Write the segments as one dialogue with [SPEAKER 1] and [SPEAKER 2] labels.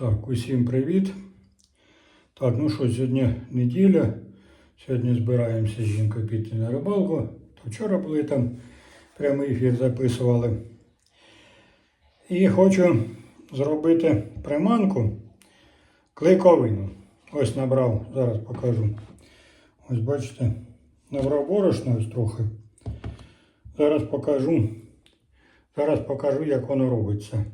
[SPEAKER 1] Так, усім привіт. Так, ну що, сьогодні неділя. Сьогодні збираємося з жінкою піти на рибалку. То вчора були там прямий ефір записували. І хочу зробити приманку клейковину. Ось набрав, зараз покажу. Ось бачите, набрав борошно ось трохи. Зараз покажу. Зараз покажу, як воно робиться.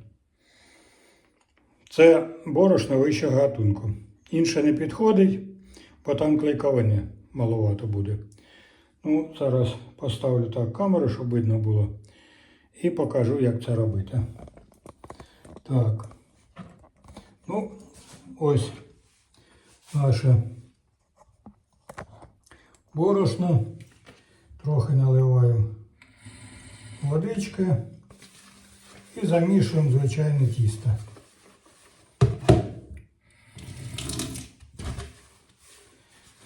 [SPEAKER 1] Це борошно вищого гатунку. Інше не підходить, бо там клейковини маловато буде. Ну, зараз поставлю так камеру, щоб видно було. І покажу, як це робити. Так. Ну, ось наше борошно. Трохи наливаємо водички і замішуємо звичайне тісто.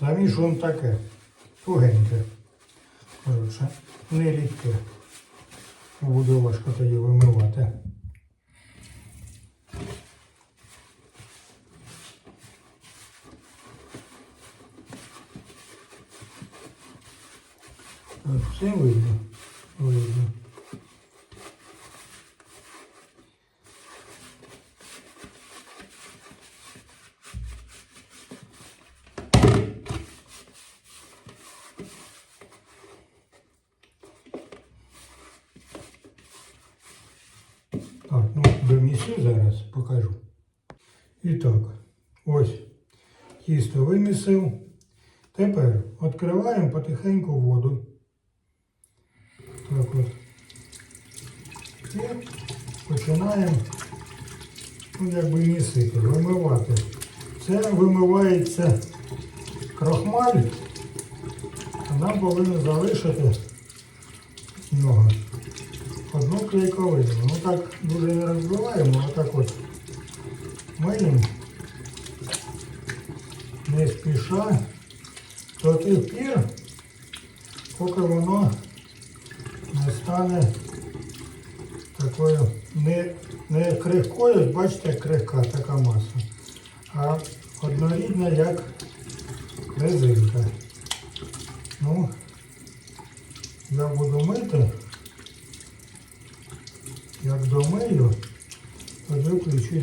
[SPEAKER 1] Замішуємо таке, тугеньке. Коротше, не рідке. Буде важко тоді вимивати. Все видно. Видно. Так, ну домісю зараз покажу. І так, ось тісто вимісив. Тепер відкриваємо потихеньку воду. Так от. І починаємо ну, якби місити, вимивати. Це вимивається крохмаль, а нам повинно залишити нього одну клейковину. Ну так дуже не розбиваємо, а так от миємо не спіша до тих пір, поки воно не стане такою не, не крихкою, бачите, крихка така маса, а однорідна, як резинка. Ну, я буду мити. Домию, тоді включу.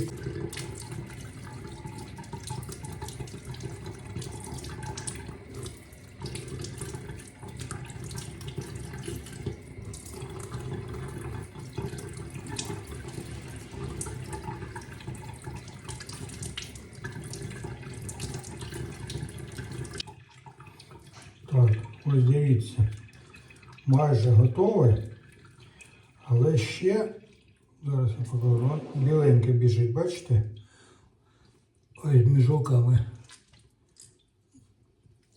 [SPEAKER 1] Так, ось дивіться, майже готове, але ще Зараз я покажу. Біленьке біжить, бачите? Ось між руками.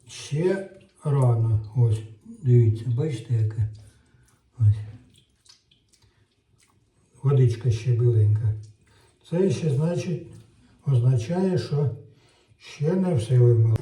[SPEAKER 1] Ще рано. Ось, дивіться, бачите яке? Ось. Водичка ще біленька. Це ще значить означає, що ще не все вимило.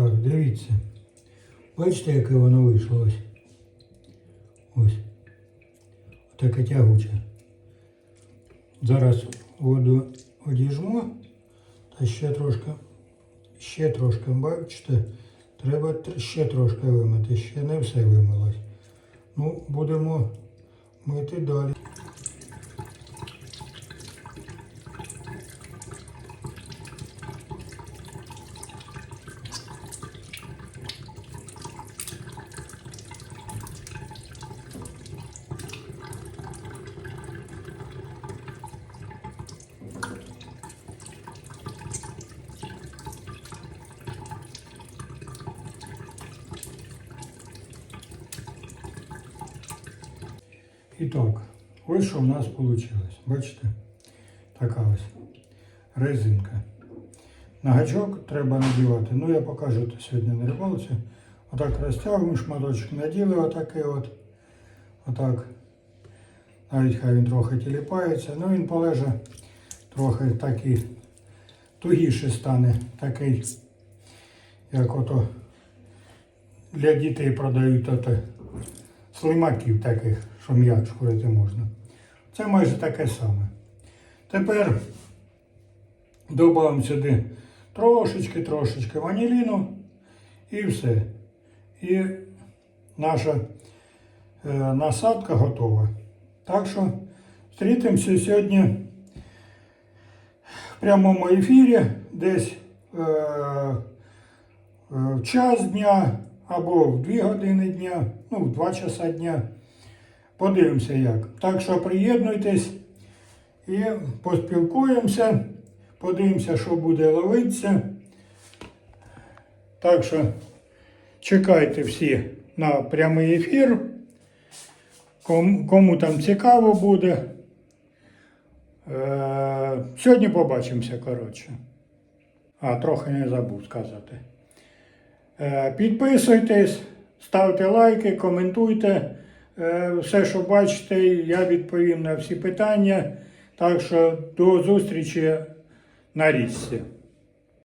[SPEAKER 1] Так, дивіться. Бачите, яке воно вийшло ось. Ось. Таке тягуче. Зараз воду одіжмо, та ще трошки, ще трошки, бачите, треба ще трошки вимити, ще не все вимилось. Ну, будемо мити далі. І так, ось що в нас вийшло. Бачите? Така ось резинка. На гачок треба надівати. Ну, я покажу це сьогодні на рибалці. Отак розтягуємо шматочок, наділи отакий от. Отак. Навіть хай він трохи тіліпається. Ну він полеже трохи такий тугіше стане, такий, як ото для дітей продають ото слимаків таких, що м'яч курити можна. Це майже таке саме. Тепер додаємо сюди трошечки, трошечки ваніліну і все. І наша е, насадка готова. Так що зустрітимося сьогодні в прямому ефірі, десь е, е, в час дня або в 2 години дня, ну, в 2 часа дня. Подивимося як. Так що приєднуйтесь і поспілкуємося, подивимося, що буде ловитися. Так що чекайте всі на прямий ефір. Кому, там цікаво буде. Е, сьогодні побачимося, коротше. А, трохи не забув сказати. Е, підписуйтесь, ставте лайки, коментуйте. Е, все, що бачите, я відповім на всі питання. Так що до зустрічі на річці.